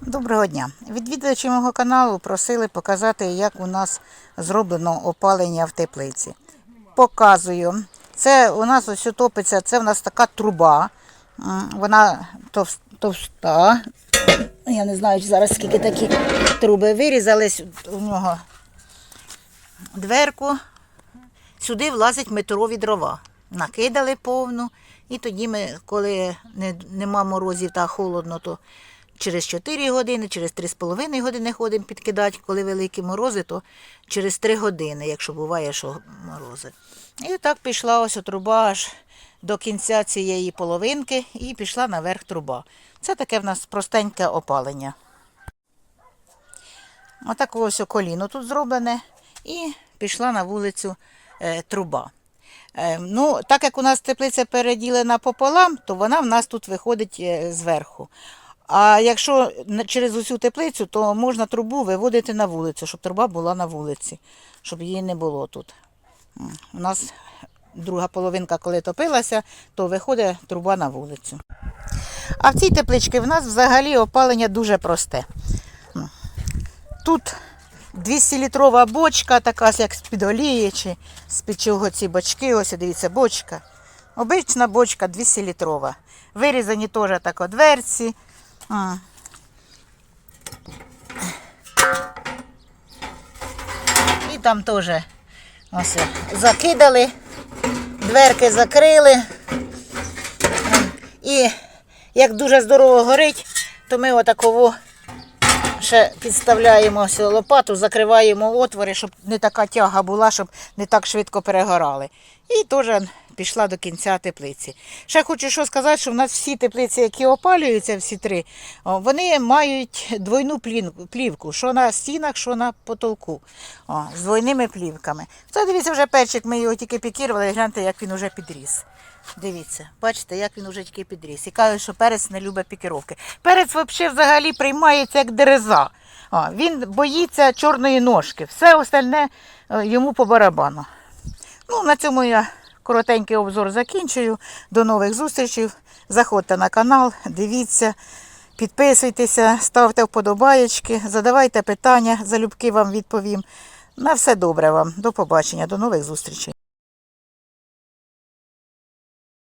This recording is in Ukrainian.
Доброго дня. Відвідувачі мого каналу просили показати, як у нас зроблено опалення в теплиці. Показую. Це у нас ось топиться, це у нас така труба. Вона товста. Я не знаю зараз скільки такі труби вирізались у нього дверку. Сюди влазять метрові дрова. Накидали повну. І тоді ми, коли нема морозів та холодно, то через 4 години, через 3,5 години ходимо підкидати. Коли великі морози, то через 3 години, якщо буває, що морози. І так пішла ось труба аж до кінця цієї половинки і пішла наверх труба. Це таке в нас простеньке опалення. Отак ось коліно тут зроблене і пішла на вулицю е, труба. Е, ну, так як у нас теплиця переділена пополам, то вона в нас тут виходить е, зверху. А якщо через усю теплицю, то можна трубу виводити на вулицю, щоб труба була на вулиці, щоб її не було тут. У нас друга половинка, коли топилася, то виходить труба на вулицю. А в цій тепличці в нас взагалі опалення дуже просте. Тут 200-літрова бочка, така як з-під олії, чи з-під чого ці бочки. Ось дивіться, бочка. Обична бочка 200-літрова. Вирізані теж так дверці. М. І там теж ось закидали, дверки закрили. І як дуже здорово горить, то ми отаково ще підставляємо лопату, закриваємо отвори, щоб не така тяга була, щоб не так швидко перегорали. І теж пішла до кінця теплиці. Ще хочу що сказати, що в нас всі теплиці, які опалюються, всі три, вони мають двойну плівку, що на стінах, що на потолку. О, з двойними плівками. Це дивіться, вже перчик, ми його тільки пікірували, гляньте, як він вже підріс. Дивіться, бачите, як він уже тільки підріс. І кажуть, що перець не любить пікіровки. Перець взагалі, приймається як дереза. Він боїться чорної ножки. Все остальне е, йому по барабану. Ну, на цьому я коротенький обзор закінчую. До нових зустрічей. Заходьте на канал, дивіться, підписуйтеся, ставте вподобаєчки, задавайте питання, залюбки вам відповім. На все добре вам. До побачення, до нових зустрічей.